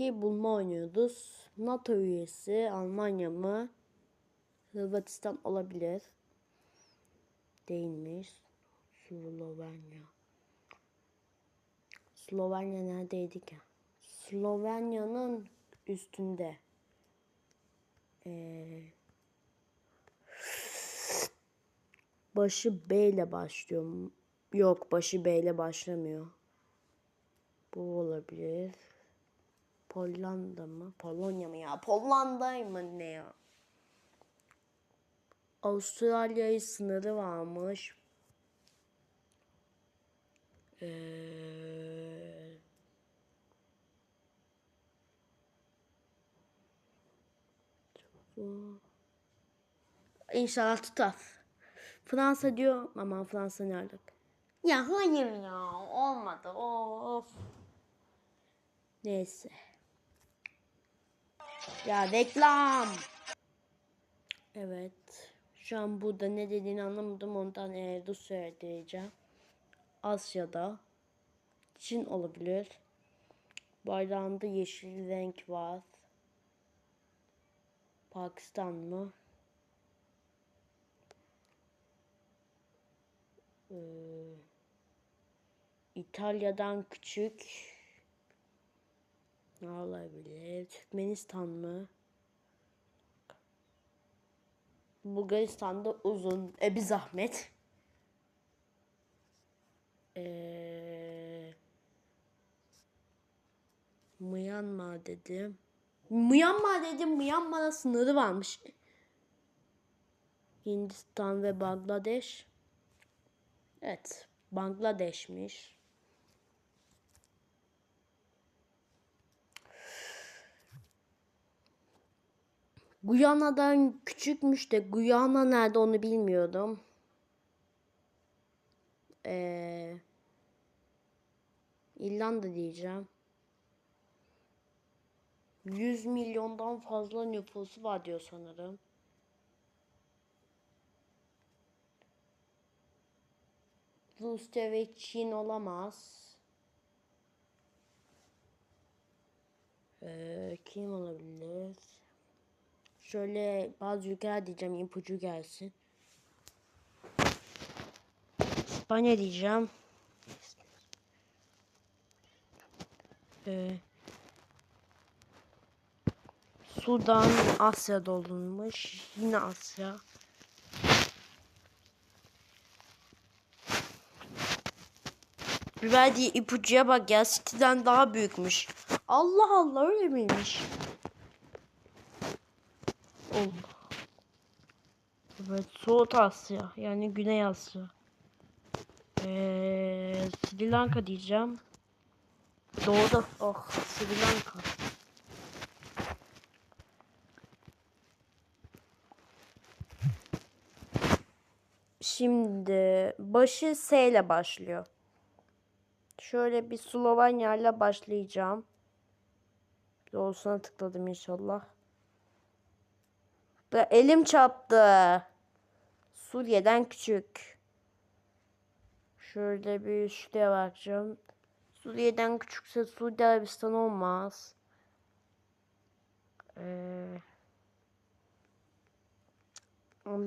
ülkeyi bulma oynuyoruz. NATO üyesi Almanya mı? Hırvatistan olabilir. Değilmiş. Slovenya. Slovenya neredeydi ki? Slovenya'nın üstünde. Ee, başı B ile başlıyor. Yok başı B ile başlamıyor. Bu olabilir. Hollanda mı? Polonya mı ya? Pollanda'y mı ne ya? Avustralya'yı sınırı varmış. Ee, İnşallah tutar. Fransa diyor ama Fransa nerede? Ya hayır ya olmadı of. Neyse. Ya reklam. Evet. Şu an burada ne dediğini anlamadım. Ondan e, Rusya'ya diyeceğim. Asya'da. Çin olabilir. Bayrağında yeşil renk var. Pakistan mı? Ee, İtalya'dan küçük. Ne olabilir? Türkmenistan mı? Bulgaristan'da uzun. E bir zahmet. Ee, Myanmar dedim. Myanmar dedim. Myanmar'a sınırı varmış. Hindistan ve Bangladeş. Evet. Bangladeş'miş. Guyana'dan küçükmüş de Guyana nerede onu bilmiyordum. Ee, İrlanda diyeceğim. 100 milyondan fazla nüfusu var diyor sanırım. Rusya ve Çin olamaz. Ee, kim olabilir? Şöyle bazı ülkeler diyeceğim ipucu gelsin. İspanya diyeceğim. Ee, Sudan Asya'da olunmuş. Yine Asya. Verdiği ipucuya bak ya City'den daha büyükmüş. Allah Allah öyle miymiş? Allah. Evet Soğut Asya yani Güney Asya. Ee, Sri Lanka diyeceğim. Doğuda. Oh Sri Lanka. Şimdi başı S ile başlıyor. Şöyle bir Slovenya ile başlayacağım. Doğrusuna tıkladım inşallah. Da elim çarptı. Suriye'den küçük. Şöyle bir şuraya bakacağım. Suriye'den küçükse Suudi Arabistan olmaz. Ee,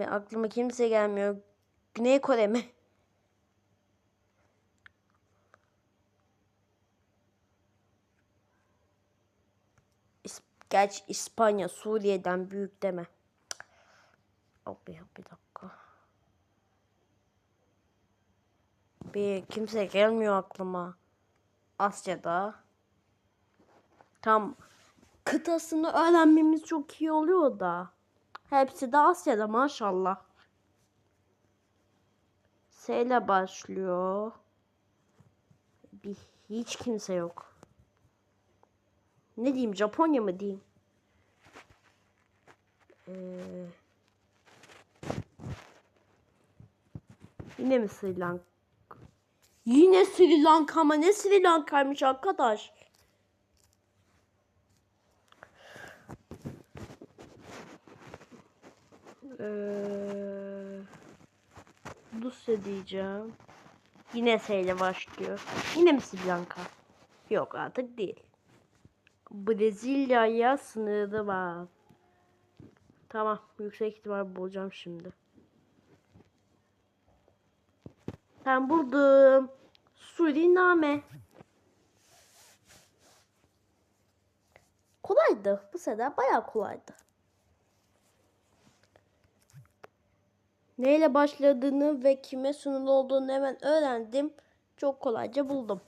aklıma kimse gelmiyor. Güney Kore mi? Gerçi İspanya Suriye'den büyük deme. Abi bir dakika. Bir kimse gelmiyor aklıma. Asya'da. Tam kıtasını öğrenmemiz çok iyi oluyor da. Hepsi de Asya'da maşallah. S ile başlıyor. Bir hiç kimse yok. Ne diyeyim Japonya mı diyeyim? Ee, yine mi Sri Lanka? Yine Sri Lanka ama ne Sri Lanka'ymış arkadaş? Ee, Rusya diyeceğim. Yine S ile başlıyor. Yine mi Sri Lanka? Yok artık değil. Brezilya'ya sınırı var. Tamam. Yüksek ihtimal bulacağım şimdi. Ben buldum. Suriname. Kolaydı. Bu sefer bayağı kolaydı. Neyle başladığını ve kime sunulu olduğunu hemen öğrendim. Çok kolayca buldum.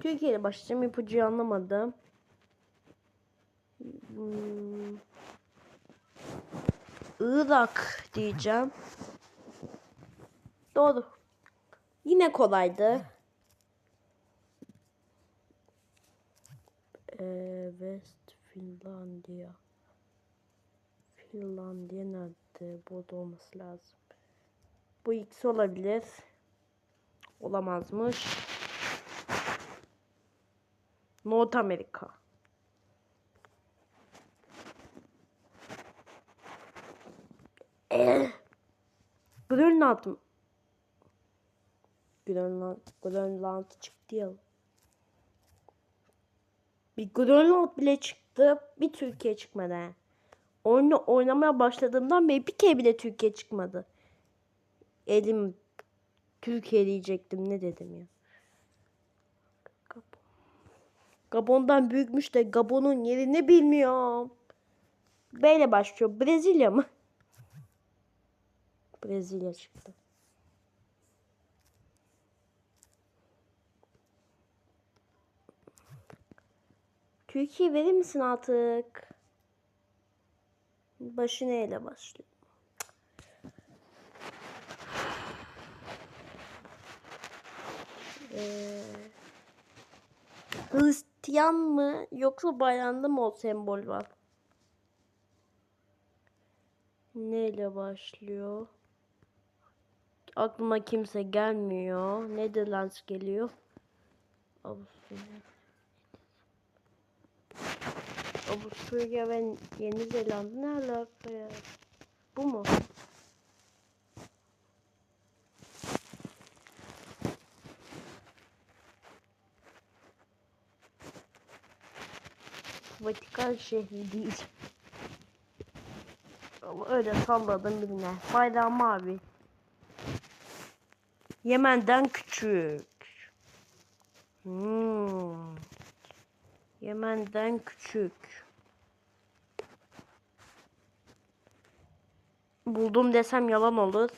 Türkiye'yle başlayacağım. ipucuyu anlamadım. Hmm. Irak diyeceğim. Doğru. Yine kolaydı. Ee, West Finlandiya. Finlandiya nerede? Burada olması lazım. Bu ikisi olabilir. Olamazmış. North Amerika. Eh. Grönland mı? Grönland, Grönland çıktı ya. Bir Grönland bile çıktı. Bir Türkiye çıkmadı. he. Oyunu oynamaya başladığımdan beri bir kere bile Türkiye çıkmadı. Elim Türkiye diyecektim. Ne dedim ya. Gabon. Gabon'dan büyükmüş de Gabon'un yerini bilmiyorum. B ile başlıyor. Brezilya mı? Brezilya çıktı. Türkiye verir misin artık? Başı neyle başlıyor? Ee, Hristiyan mı yoksa bayrağında mı o sembol var? Neyle başlıyor? Aklıma kimse gelmiyor. Netherlands geliyor. Avusturya. Avusturya ve Yeni Zelanda ne alaka ya? Bu mu? Vatikan şehri değil. Ama öyle salladım birine. Bayrağı mavi. Yemen'den küçük. Hmm. Yemen'den küçük. Buldum desem yalan olur.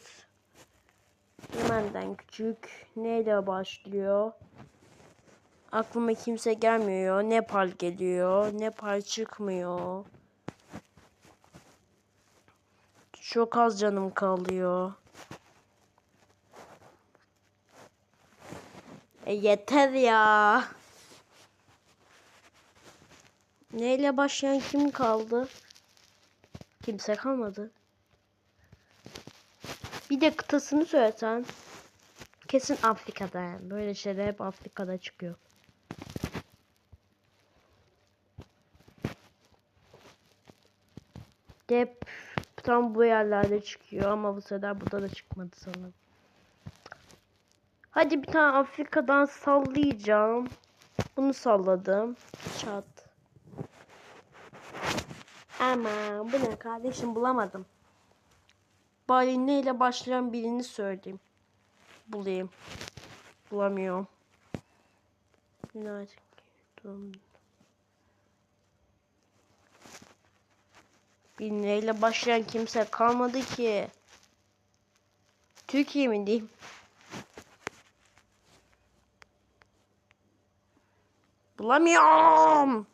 Yemen'den küçük. Neyle başlıyor? Aklıma kimse gelmiyor. Nepal geliyor. Nepal çıkmıyor. Çok az canım kalıyor. E yeter ya. Neyle başlayan kim kaldı? Kimse kalmadı. Bir de kıtasını söylesen. Kesin Afrika'da yani. Böyle şeyler hep Afrika'da çıkıyor. Hep tam bu yerlerde çıkıyor ama bu sefer burada da çıkmadı sanırım. Hadi bir tane Afrika'dan sallayacağım. Bunu salladım. Çat. Ama bu ne kardeşim bulamadım. Bari neyle başlayan birini söyleyeyim. Bulayım. Bulamıyorum. United Kingdom. Bir neyle başlayan kimse kalmadı ki. Türkiye mi diyeyim? Bulamıyorum.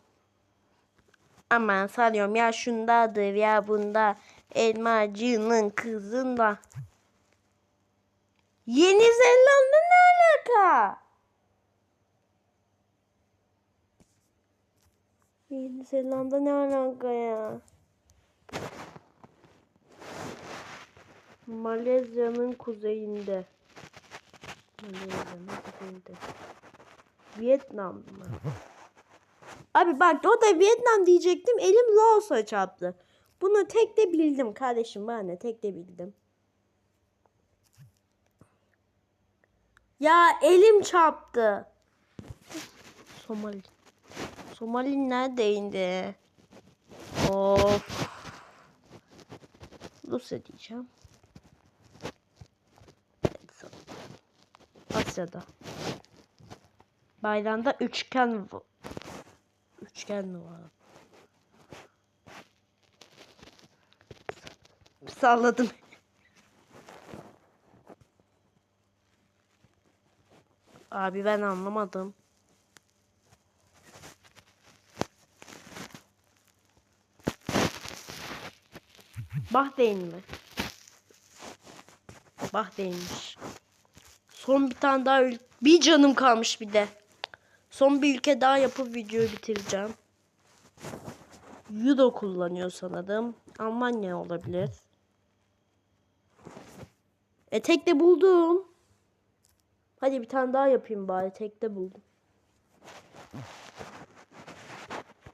Aman sanıyorum ya şundadır ya bunda. Elmacının kızında. Yeni Zelanda ne alaka? Yeni Zelanda ne alaka ya? Malezya'nın kuzeyinde. Malezya'nın kuzeyinde. Vietnam mı? Abi bak o da Vietnam diyecektim. Elim Laos'a çarptı. Bunu tek de bildim kardeşim ben de tek de bildim. Ya elim çarptı. Somali. Somali neredeydi? Of. Rusya diyeceğim. Asya'da. Bayrağında üçgen mi var? Salladım. Abi ben anlamadım. Bahreyn mi? Bahreyn'miş. Son bir tane daha bir canım kalmış bir de. Son bir ülke daha yapıp videoyu bitireceğim. Euro kullanıyor sanırım. Almanya olabilir. E tek de buldum. Hadi bir tane daha yapayım bari. Tek de buldum.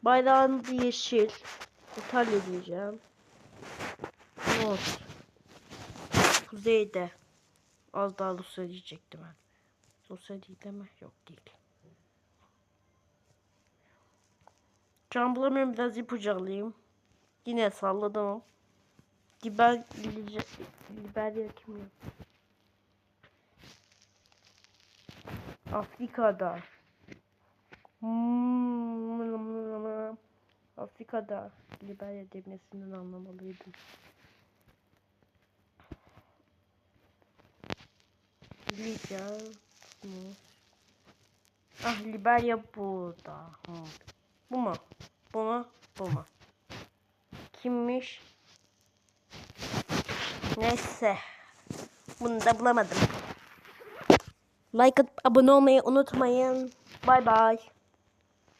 Bayrağın yeşil. İtalya diyeceğim. Not. Kuzeyde. Az daha Rusya diyecektim ben. Rusya değil mi? Yok değil. Can bulamıyorum biraz ipucu alayım. Yine salladım. Liber, Liber, Liberya kim ya? Afrika'da. Hmm, Afrika'da. Liberya demesinden anlamalıydım. Libya? Ah Liberya burada. Hı. Bu mu? Bu mu? Bu mu? Kimmiş? Neyse. Bunu da bulamadım. Like abone olmayı unutmayın. Bay bay.